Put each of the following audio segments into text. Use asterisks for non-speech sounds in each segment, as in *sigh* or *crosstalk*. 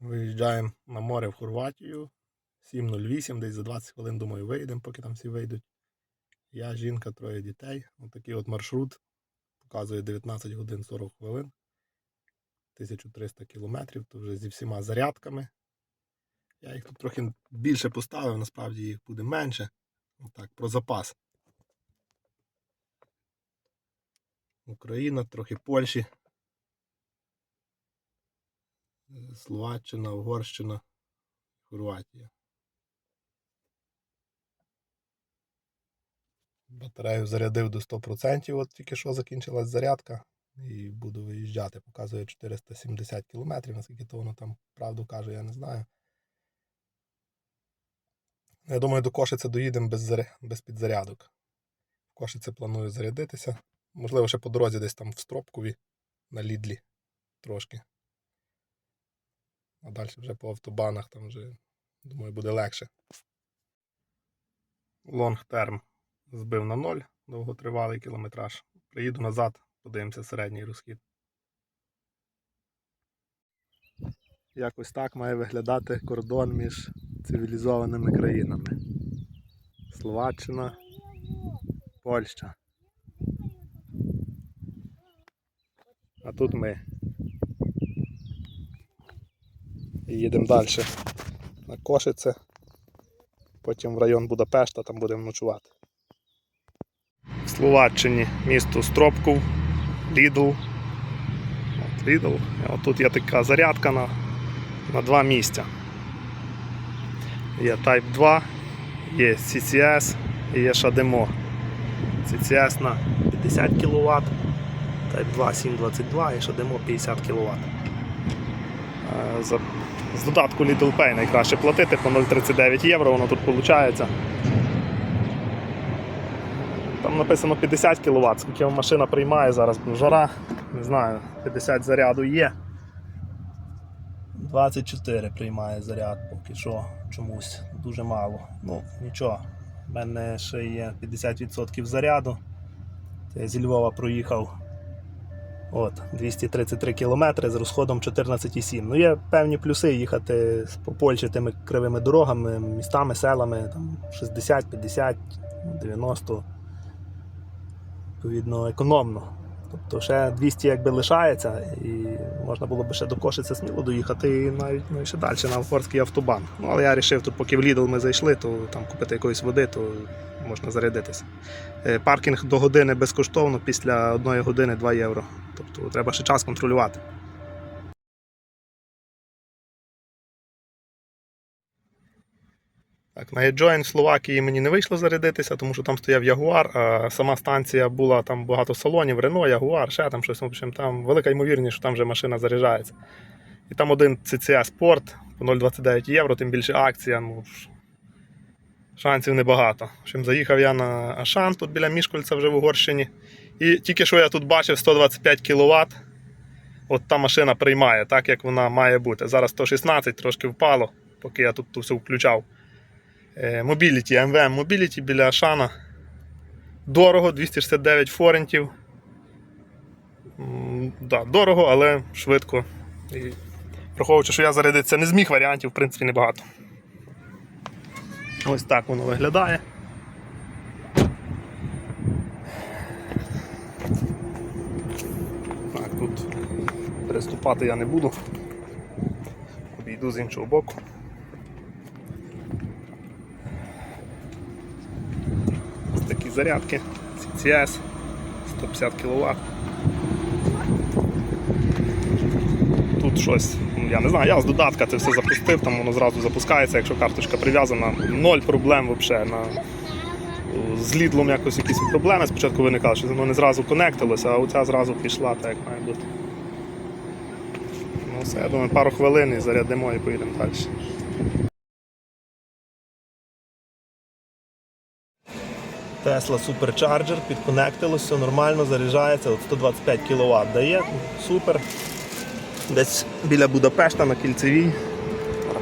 Виїжджаємо на море в Хорватію. 7.08, десь за 20 хвилин, думаю, вийдемо, поки там всі вийдуть. Я, жінка, троє дітей. Отакий от маршрут. Показує 19 годин 40 хвилин. 1300 кілометрів, то вже зі всіма зарядками. Я їх тут трохи більше поставив, насправді їх буде менше. Отак, про запас. Україна, трохи Польщі. Словаччина, Угорщина, Хорватія. Батарею зарядив до 100%, от тільки що закінчилась зарядка. І буду виїжджати. Показує 470 км, наскільки то воно там правду каже, я не знаю. Я думаю, до Кошиця доїдемо без, заря... без підзарядок. В Кошице планую зарядитися. Можливо, ще по дорозі десь там в Стропкові на Лідлі трошки. А далі вже по автобанах там вже, думаю, буде легше. Лонг терм збив на ноль, довготривалий кілометраж. Приїду назад, подивимося середній розхід. Якось так має виглядати кордон між цивілізованими країнами. Словаччина, Польща. А тут ми. І їдемо далі на Кошице, потім в район Будапешта, там будемо ночувати. В Словаччині місто Стропков, Лідл. От Лідл. От тут є така зарядка на, на два місця. Є Type 2, є CCS і є Шадемо. CCS на 50 кВт, Type 2 722 і Шадемо 50 кВт. З додатку Lidl Pay найкраще платити по 0,39 євро, воно тут виходить. Там написано 50 кВт, скільки машина приймає зараз, жара, не знаю, 50 заряду є. 24 приймає заряд поки що чомусь дуже мало. Ну, нічого. У мене ще є 50% заряду. Я зі Львова проїхав От, 233 кілометри з розходом 14,7. Ну, є певні плюси їхати по Польщі тими кривими дорогами, містами, селами, там 60, 50, 90. Відповідно, економно. Тобто ще 200 якби лишається, і можна було б ще до Кошиця сміло доїхати і навіть ну, ще далі на Алфорський автобан. Ну, але я вирішив, тут поки в Lidl ми зайшли, то там купити якоїсь води, то можна зарядитися. Е, Паркінг до години безкоштовно, після одної години 2 євро. Тобто треба ще час контролювати. Так, на Ejoin в Словакії мені не вийшло зарядитися, тому що там стояв Ягуар, а сама станція була там багато салонів, Рено, Ягуар, ще там щось. В общем, там велика ймовірність, що там вже машина заряджається. І там один CCA Sport по 0,29 євро, тим більше акція. Ну, шансів небагато. В общем, заїхав я на Ашан, тут біля Мішкольця вже в Угорщині. І тільки що я тут бачив 125 кВт. От та машина приймає, так як вона має бути. Зараз 116 трошки впало, поки я тут все включав. Mobility, MVM Mobility біля Ашана. Дорого, 269 форентів. Да, дорого, але швидко. І враховуючи, що я зарядитися не зміг, варіантів, в принципі, небагато. Ось так воно виглядає. Так, тут переступати я не буду. Обійду з іншого боку. Ось такі зарядки. CCS 150 кВт. Тут щось, ну, я не знаю, я з додатка це все запустив, там воно зразу запускається, якщо карточка прив'язана, ноль проблем взагалі. На... З лідлом якось якісь проблеми спочатку виникали, що воно не зразу конектилося, а оця зразу пішла так, як має бути. Все, я думаю, пару хвилин і зарядимо і поїдемо далі. Tesla Supercharger підконектилося, все нормально, заряджається, от 125 кВт дає, супер. Десь біля Будапешта на кільцевій.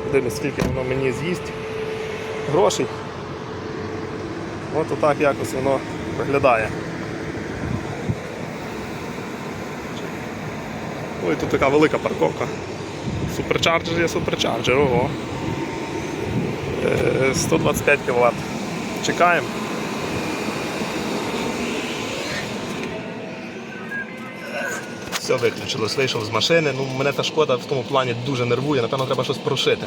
Подивлюсь, скільки воно мені з'їсть. Грошей. От отак якось воно виглядає. Ну і тут така велика парковка. Суперчарджер є суперчарджер, ого. Е, 125 кВт. Чекаємо. Все виключилось, вийшов з машини. Ну, мене та шкода в тому плані дуже нервує, напевно, треба щось прошити.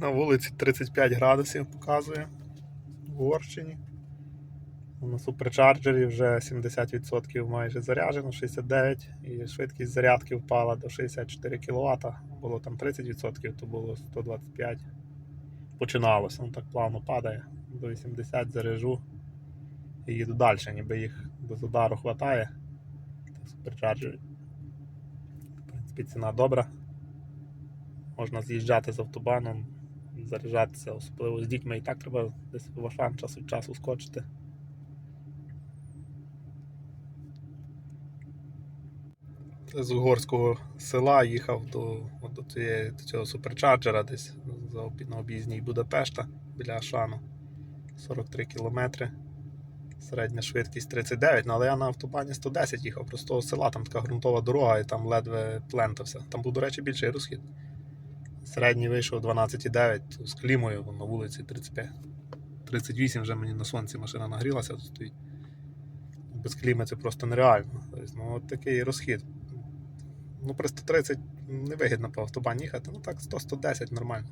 На вулиці 35 градусів показує в Угорщині. На суперчарджері вже 70% майже заряджено, 69 і швидкість зарядки впала до 64 кВт. Було там 30%, то було 125. Починалося, ну так плавно падає. До 80 заряжу і їду далі, ніби їх без удару. Так, суперчарджері. В принципі, ціна добра. Можна з'їжджати з автобаном, заряджатися, особливо з дітьми. І так треба десь в Ашан час від часу скочити. З угорського села їхав до, до, цієї, до цього суперчарджера десь обі- на об'їзній Будапешта біля Ашану. 43 кілометри. Середня швидкість 39, ну але я на автобані 110 їхав, просто з села, там така ґрунтова дорога і там ледве плентався. Там був, до речі, більший розхід. Середній вийшов 12,9 то з клімою на вулиці 35. 38 вже мені на сонці машина нагрілася, тут стоїть. Без кліми це просто нереально. Тобто, ну, от такий розхід. Ну, при 130 невигідно по автобані їхати, ну так 100-110 нормально.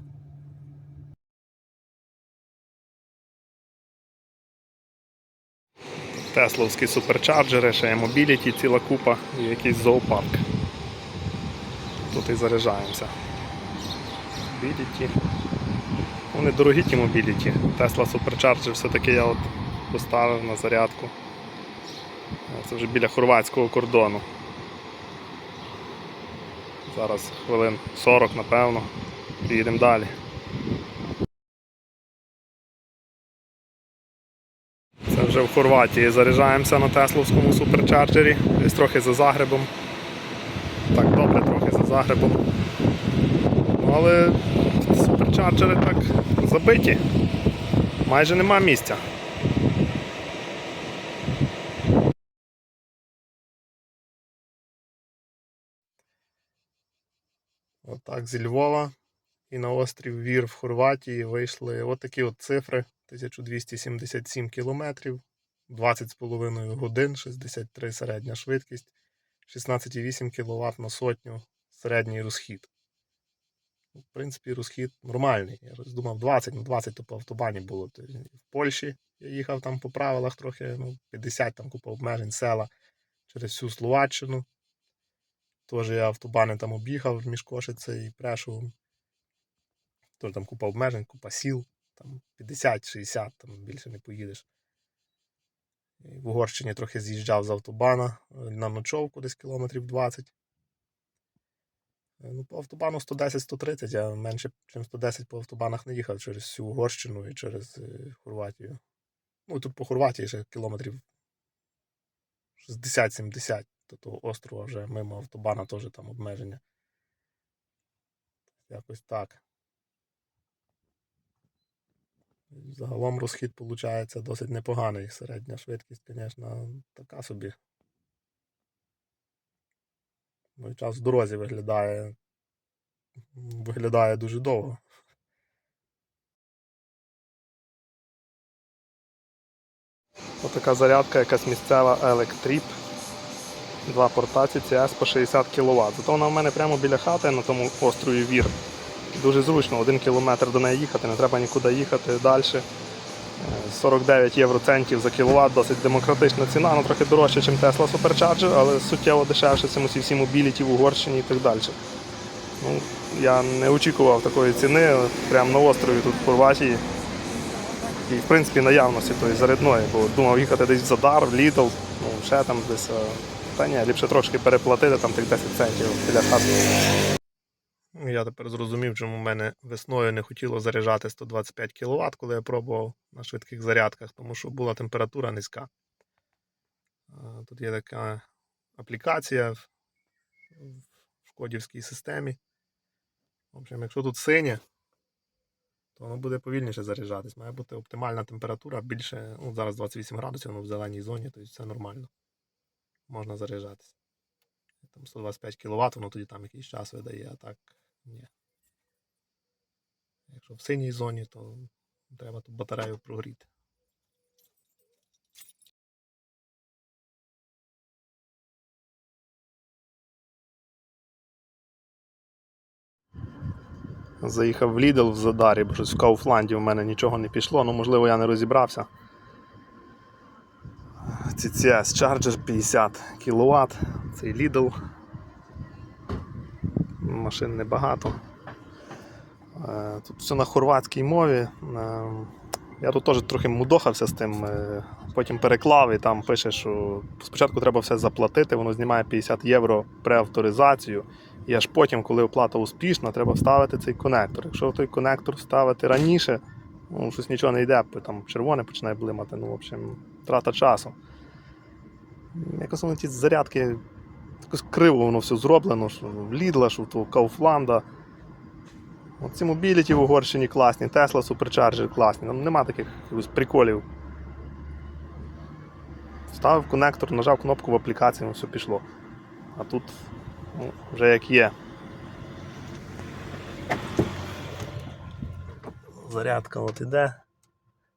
Тесловські суперчарджери, ще є мобіліті, ціла купа і якийсь зоопарк. Тут і заряджаємося. Мобіліті. Вони дорогі ті мобіліті. Тесла суперчарджер все-таки я от поставив на зарядку. Це вже біля хорватського кордону. Зараз хвилин 40, напевно. І далі. Це вже в Хорватії. Заряджаємося на Тесловському суперчарджері. Десь трохи за Загребом. Так, добре, трохи за Загребом. Але суперчарджери так забиті. Майже нема місця. Отак зі Львова і на острів Вір в Хорватії вийшли отакі от цифри: 1277 кілометрів, 20,5 годин, 63 середня швидкість, 16,8 кВт на сотню середній розхід. В принципі, розхід нормальний. Я роздумав 20, ну 20 то по автобані було. В Польщі я їхав там по правилах трохи, ну, 50 там купа обмежень села через всю Словаччину. Теж я автобани там об'їхав між Кошице і Прешовом. Тож там купа обмежень, купа сіл, там 50-60, там більше не поїдеш. І в Угорщині трохи з'їжджав з автобана е, на ночовку десь кілометрів 20. Е, Ну, по автобану 110-130, я менше, ніж 110 по автобанах не їхав через всю Угорщину і через е, Хорватію. Ну, тут по Хорватії ще кілометрів 60-70 до того острова вже мимо автобана теж там обмеження. Якось так. Загалом розхід виходить досить непоганий. Середня швидкість, звісно, така собі. Ну час в дорозі виглядає. Виглядає дуже довго. Отака зарядка, якась місцева Electrip. Два порта CCS по 60 кВт. Зато вона в мене прямо біля хати на тому острові Вір. Дуже зручно, один кілометр до неї їхати, не треба нікуди їхати далі. Е, 49 євроцентів за кіловат, досить демократична ціна, ну трохи дорожче, ніж Tesla Supercharger, але суттєво дешевше, ці усі всі мобіліті в Угорщині і так далі. Ну, я не очікував такої ціни, прямо на острові тут в Хорватії. І в принципі наявності тої зарядної, бо думав їхати десь в Задар, в Lidl, ну ще там десь. Та ні, ліпше трошки переплатити там тих 10 центів біля хати. Ну, Я тепер зрозумів, чому в мене весною не хотіло заряджати 125 кВт, коли я пробував на швидких зарядках, тому що була температура низька. Тут є така аплікація в шкодівській системі. В общем, якщо тут синє, то воно буде повільніше заряджатись. Має бути оптимальна температура більше, ну зараз 28 градусів, воно в зеленій зоні, тобто все нормально. Можна заряджатись. Там 125 кВт, воно тоді там якийсь час видає, а так ні. Якщо в синій зоні, то треба ту батарею прогріти. Заїхав в Lidl в Задарі, бо щось в Кауфланді в мене нічого не пішло, ну можливо я не розібрався. CCS Charger 50 кВт, цей Lidl. Машин небагато. Е, Тут все на хорватській мові. Е, Я тут теж трохи мудохався з тим, е, потім переклав і там пише, що спочатку треба все заплатити, воно знімає 50 євро преавторизацію. І аж потім, коли оплата успішна, треба вставити цей конектор. Якщо той конектор вставити раніше, ну, щось нічого не йде, там червоне починає блимати, ну, в общем, трата часу. Якось вони ті зарядки, криво воно все зроблено, що в Lidl, що в. От ці мобіліті в Угорщині класні, Tesla Supercharger класні, там нема таких приколів. Вставив конектор, нажав кнопку в аплікації, воно все пішло. А тут ну, вже як є. Зарядка от іде.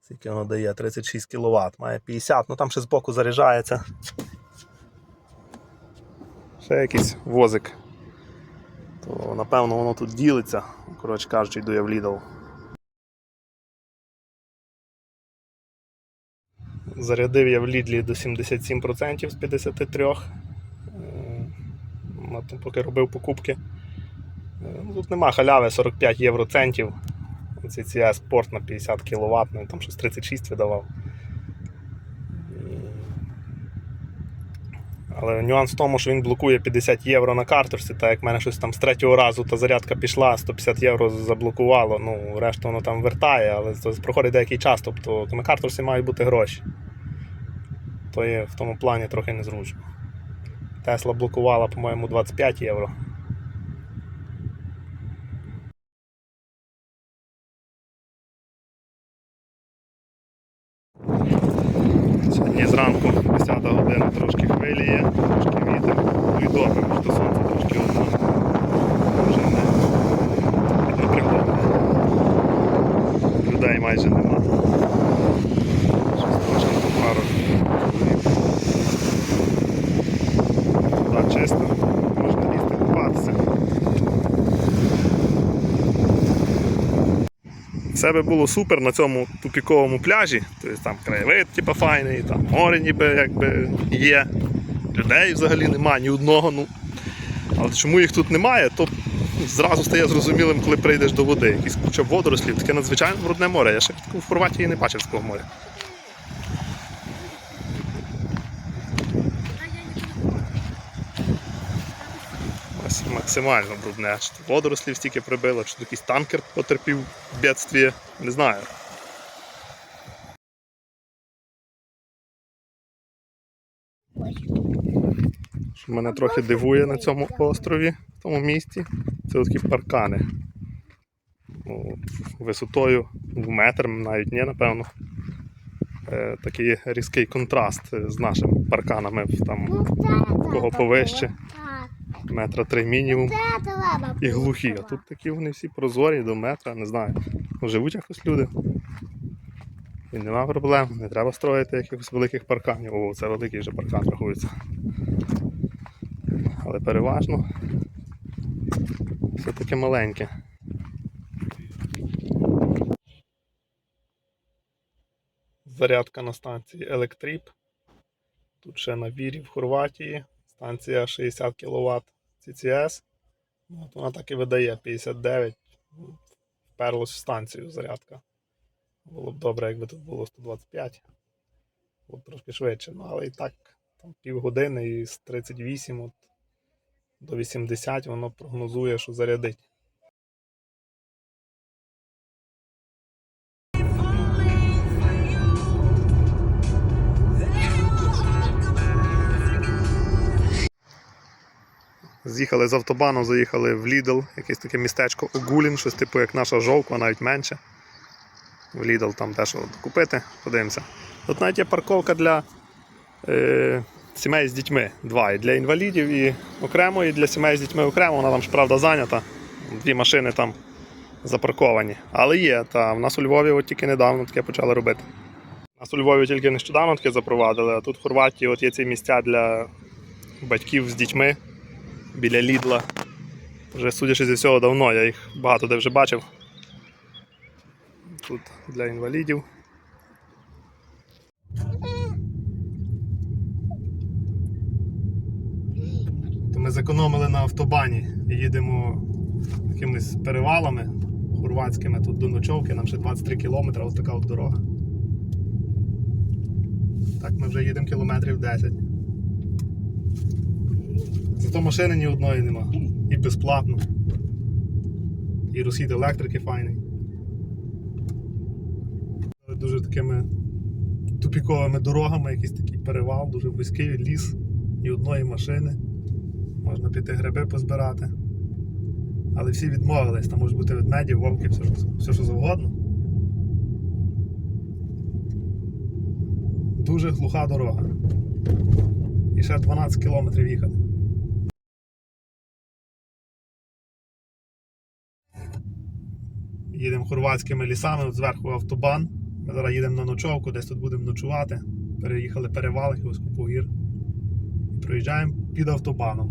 Скільки воно дає? 36 кВт, має 50, ну там ще збоку заряджається. Ще якийсь возик. То напевно воно тут ділиться. Коротше кажучи, йду я в Lidl. Зарядив я в Лідлі до 77% з 53. Е, поки робив покупки. Е, ну, Тут нема халяви 45 євроцентів. Цей CS спорт на 50 кВт, ну, там щось 36 видавав. Але нюанс в тому, що він блокує 50 євро на карточці, так як в мене щось там з третього разу та зарядка пішла, 150 євро заблокувало. Ну, решту воно там вертає, але це проходить деякий час, тобто на картусі мають бути гроші. То є в тому плані трохи незручно. Тесла блокувала, по-моєму, 25 євро. Сьогодні зранку 10 година трошки хвилі є, трошки вітер. Ну і добре, що сонце трошки одно. Вже не приходить. Людей майже нема. Щось трошки по пару. чисто. чиста, Все би було супер на цьому тупіковому пляжі. Тобто там краєвид типу, файний, там море ніби якби є. Людей взагалі немає ні одного. Ну. Але чому їх тут немає, то зразу стає зрозумілим, коли прийдеш до води. Якісь куча водорослів, таке надзвичайно брудне море. Я ще в Хорватії не бачив такого моря. Ось максимально брудне. Чи то водорослів стільки прибило, чи то якийсь танкер потерпів в бідстві, не знаю. Що мене трохи дивує на цьому острові, в тому місті, це такі паркани. Ну, Висотою в метр, навіть ні, напевно. Е, Такий різкий контраст з нашими парканами там Кого повище? Метра три мінімум. І глухі. А тут такі вони всі прозорі до метра, не знаю. Ну, Живуть якось люди. І нема проблем, не треба строїти якихось великих парканів. О, це великий вже паркан рахується. Але переважно все таке маленьке. Зарядка на станції Електріп. Тут ще на вірі в Хорватії. Станція 60 кВт CCS. От вона так і видає 59. Вперлось в станцію зарядка. Було б добре, якби тут було 125. Було б трошки швидше. Ну, але і так, там півгодини і з 38 от, до 80 воно прогнозує, що зарядить. З'їхали з автобану, заїхали в Lidl, якесь таке містечко Огулін, щось типу як наша жовква, навіть менше. В Lidl там теж от купити, подивимося. Тут навіть є парковка для е, сімей з дітьми. Два. І для інвалідів, і окремо, і для сімей з дітьми окремо. Вона там ж правда зайнята. Дві машини там запарковані. Але є. Та в нас у Львові от тільки недавно таке почали робити. У нас у Львові тільки нещодавно таке запровадили, а тут в Хорватії от є ці місця для батьків з дітьми біля Лідла. Вже судячи зі всього давно, я їх багато де вже бачив. Тут для інвалідів. То ми зекономили на автобані і їдемо якимись перевалами хорватськими тут до ночовки, нам ще 23 кілометри, ось така от дорога. Так ми вже їдемо кілометрів 10. Зато машини ні одної нема. І безплатно. І розхід електрики файний. Дуже такими тупіковими дорогами, якийсь такий перевал, дуже вузький ліс, ні одної машини. Можна піти гриби позбирати. Але всі відмовились, там можуть бути ведмеді, вовки, все, все що завгодно. Дуже глуха дорога. І ще 12 кілометрів їхати. Їдемо хорватськими лісами, от зверху автобан. Ми зараз їдемо на ночовку, десь тут будемо ночувати. Переїхали перевал, якогось купу. І проїжджаємо під автобаном.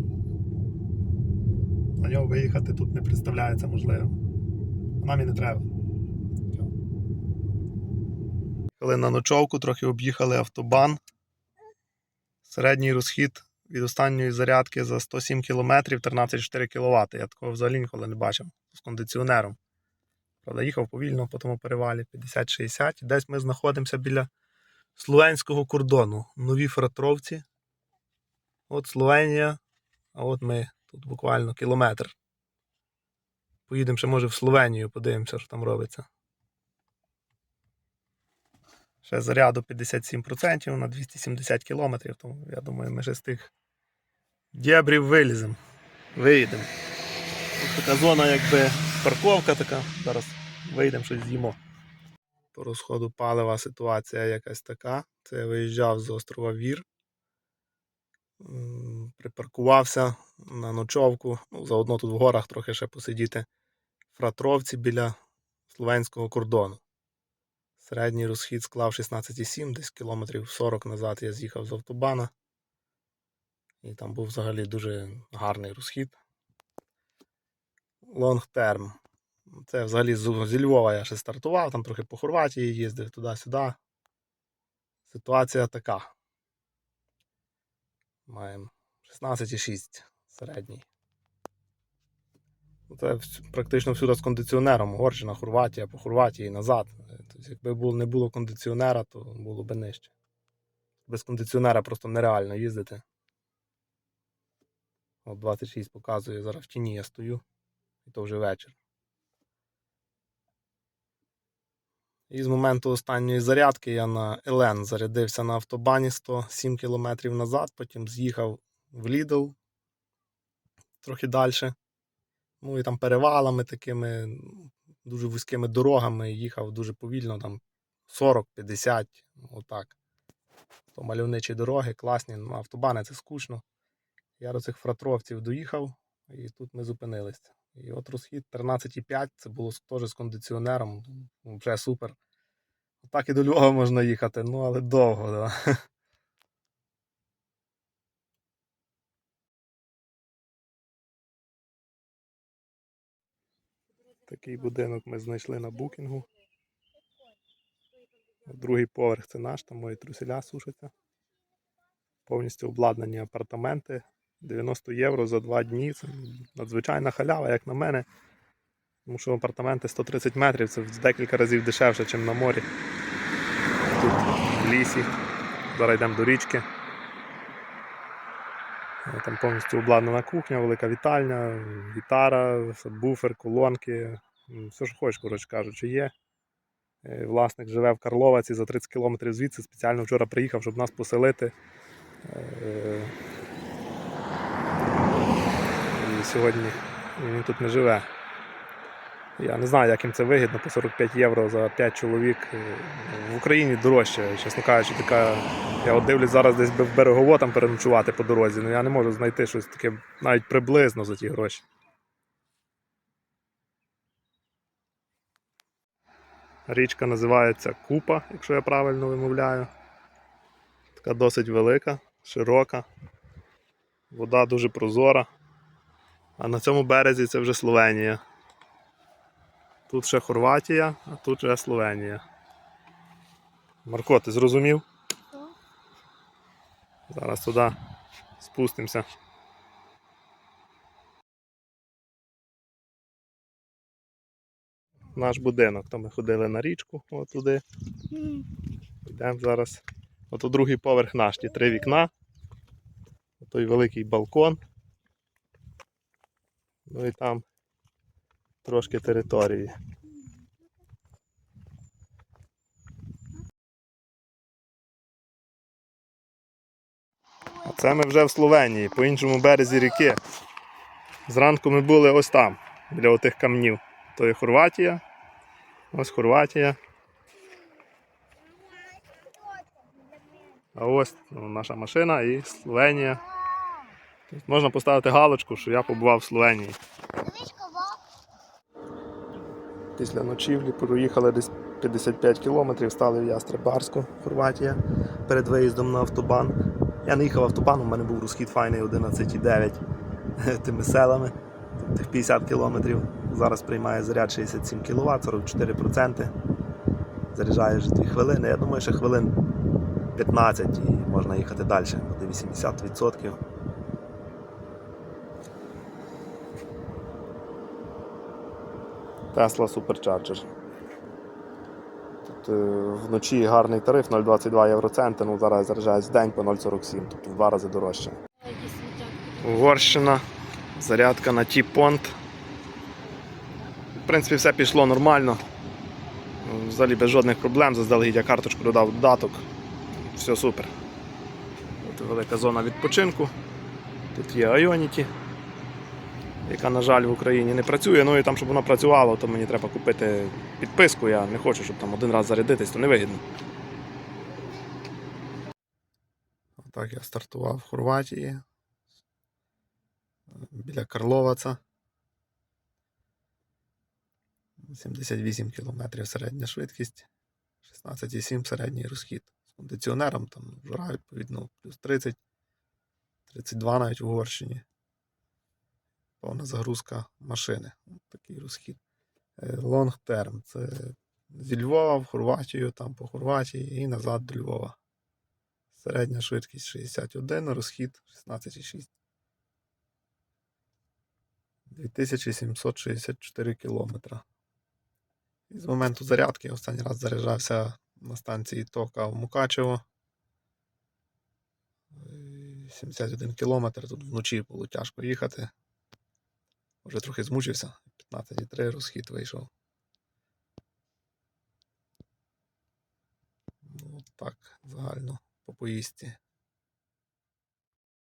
На нього виїхати тут не представляється можливо. Нам і не треба. Коли на ночовку трохи об'їхали автобан. Середній розхід від останньої зарядки за 107 км 13,4 кВт. Я такого взагалі ніколи не бачив з кондиціонером. Правда, їхав повільно по тому перевалі 50-60. Десь ми знаходимося біля словенського кордону. Нові фратровці. От Словенія, а от ми тут буквально кілометр. Поїдемо ще, може, в Словенію, подивимося, що там робиться. Ще заряду 57% на 270 км, тому я думаю, ми ще з тих дєбрів виліземо. Виїдемо. Тут така зона, якби парковка така. Зараз вийдемо щось з'їмо. По розходу палива ситуація якась така. Це я виїжджав з острова Вір. Припаркувався на ночовку. Ну, заодно тут в горах трохи ще посидіти в фратровці біля словенського кордону. Середній розхід склав 16,7, десь кілометрів 40 назад я з'їхав з автобана. І там був взагалі дуже гарний розхід. Long term. Це взагалі зі Львова я ще стартував, там трохи по Хорватії їздив туди-сюди. Ситуація така. Маємо 16,6 середній. Ну, Це практично всюди з кондиціонером. Угорщина, Хорватія, по Хорватії назад. Тобто, якби не було кондиціонера, то було б нижче. Без кондиціонера просто нереально їздити. От 26 показує, зараз в тіні я стою, і то вже вечір. І з моменту останньої зарядки я на Елен зарядився на автобані 107 км назад, потім з'їхав в Лідл трохи далі. Ну і там перевалами такими дуже вузькими дорогами їхав дуже повільно, там 40-50, отак. То мальовничі дороги, класні, автобани це скучно. Я до цих фратровців доїхав, і тут ми зупинилися. І от розхід 13,5, це було теж з кондиціонером, вже супер. Так і до Львова можна їхати, ну але довго, да. Такий будинок ми знайшли на букінгу. Другий поверх це наш, там мої труселя сушаться. Повністю обладнані апартаменти. 90 євро за два дні. Це надзвичайна халява, як на мене. Тому що апартаменти 130 метрів це в декілька разів дешевше, ніж на морі. Тут в лісі. Зараз йдемо до річки. Е, Там повністю обладнана кухня, велика вітальня, гітара, буфер, колонки. Все, що хочеш, коротше кажучи, є. Е, Власник живе в Карловаці за 30 кілометрів звідси. Спеціально вчора приїхав, щоб нас поселити. Е, І сьогодні він тут не живе. Я не знаю, як їм це вигідно, по 45 євро за 5 чоловік. Е, В Україні дорожче, чесно кажучи, така. Я от дивлюсь зараз десь в берегово там переночувати по дорозі, але я не можу знайти щось таке навіть приблизно за ті гроші. Річка називається Купа, якщо я правильно вимовляю. Така досить велика, широка. Вода дуже прозора. А на цьому березі це вже Словенія. Тут ще Хорватія, а тут вже Словенія. Марко, ти зрозумів? Зараз туди спустимося. Наш будинок, то ми ходили на річку, от туди. Йдемо зараз. Ото другий поверх наш, ті три вікна. Той великий балкон. Ну і там трошки території. А це ми вже в Словенії, по іншому березі ріки. Зранку ми були ось там, біля отих камнів. То є Хорватія. Ось Хорватія. А ось ну, наша машина і Словенія. Можна поставити галочку, що я побував в Словенії. Після ночівлі проїхали десь 55 кілометрів, стали в Ястребарську, Хорватія, перед виїздом на автобан. Я не їхав автобаном, у мене був розхід файний 11,9 *laughs* тими селами, тих 50 кілометрів. Зараз приймає заряд 67 кВт, 44%. Заряджає вже 2 хвилини. Я думаю, що хвилин 15 і можна їхати далі, буде 80%. Tesla Supercharger. Тут е, вночі гарний тариф 0,22 євроценти, ну зараз заряджають в день по 0,47, тобто в два рази дорожче. Угорщина, зарядка на T-Pont. В принципі, все пішло нормально. Взагалі без жодних проблем. Заздалегідь я карточку додав додаток. Все супер. Тут велика зона відпочинку. Тут є Ionity, яка, на жаль, в Україні не працює. Ну і там, щоб вона працювала, то мені треба купити підписку. Я не хочу, щоб там один раз зарядитись, то невигідно. Отак я стартував в Хорватії. Біля Карловаца. 78 км середня швидкість, 16,7 середній розхід. З кондиціонером там жара, відповідно, плюс 30, 32 навіть в Угорщині. Повна загрузка машини. Такий розхід. Long term. Це зі Львова в Хорватію, там по Хорватії і назад до Львова. Середня швидкість 61, розхід 16,6. 2764 кілометра. І з моменту зарядки останній раз заряджався на станції Тока в Мукачево. Е, 71 кілометр. Тут вночі було тяжко їхати. Вже трохи змучився. 15,3 розхід вийшов. Ну, так, загально по поїздці.